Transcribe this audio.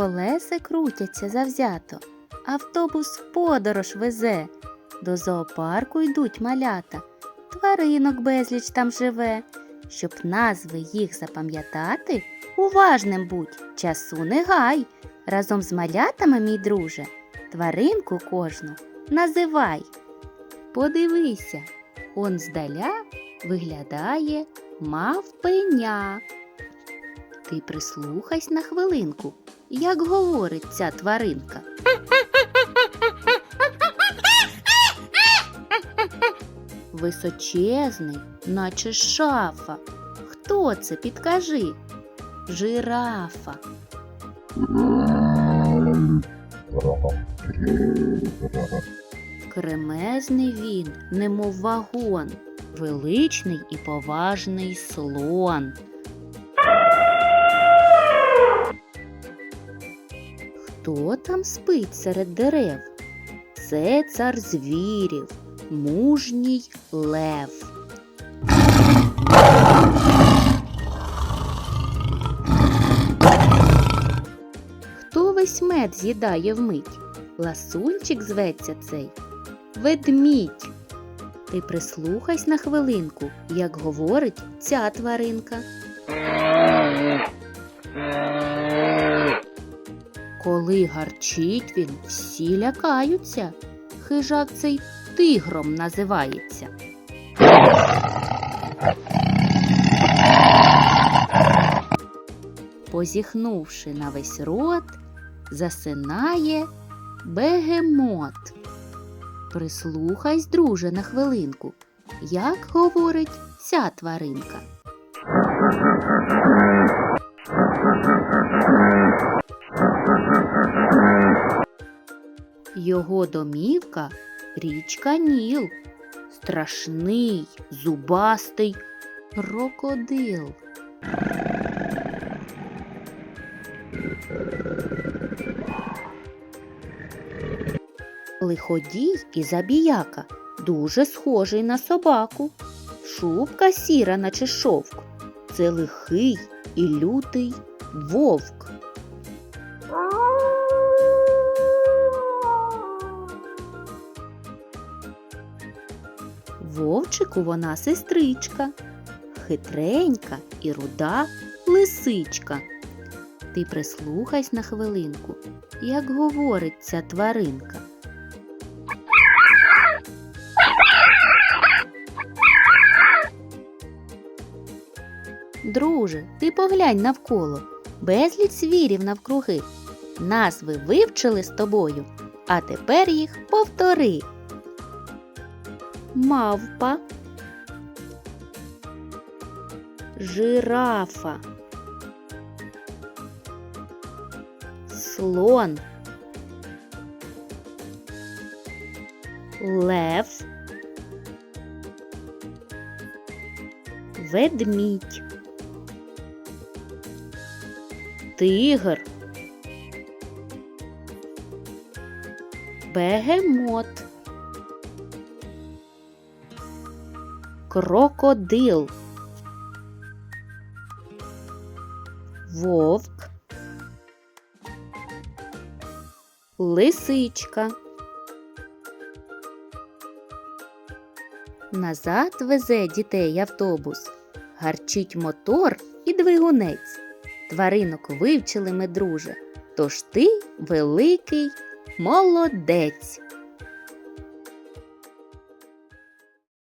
Колеса крутяться завзято, автобус в подорож везе. До зоопарку йдуть малята, тваринок безліч там живе. Щоб назви їх запам'ятати, уважним будь, часу не гай. Разом з малятами, мій друже, тваринку кожну називай. Подивися, он здаля виглядає мавпеня. Ти прислухайся на хвилинку, як говорить ця тваринка. Височезний, наче шафа. Хто це? Підкажи. Жирафа. Кремезний він, немов вагон, величний і поважний слон. Хто там спить серед дерев? Це цар звірів, мужній лев. Хто весь мед з'їдає вмить? Ласунчик зветься цей ведмідь. Ти прислухайся на хвилинку, як говорить ця тваринка. Коли гарчить він, всі лякаються. Хижак цей тигром називається. Позіхнувши на весь рот, засинає бегемот. Прислухайсь, друже, на хвилинку, як говорить ця тваринка. Його домівка річка Ніл, страшний, зубастий крокодил. Лиходій і забіяка дуже схожий на собаку. Шубка сіра, наче шовк. Це лихий і лютий вовк. Вовчику вона сестричка, хитренька і руда лисичка. Ти прислухайся на хвилинку, як говорить ця тваринка. Друже, ти поглянь навколо, безліч звірів навкруги. Назви вивчили з тобою, а тепер їх повтори. Мавпа, жирафа, слон, лев, ведмідь, тигр, бегемот, крокодил, вовк, лисичка. Назад везе дітей автобус, гарчить мотор і двигунець. Тваринок вивчили ми, друже, тож ти великий молодець.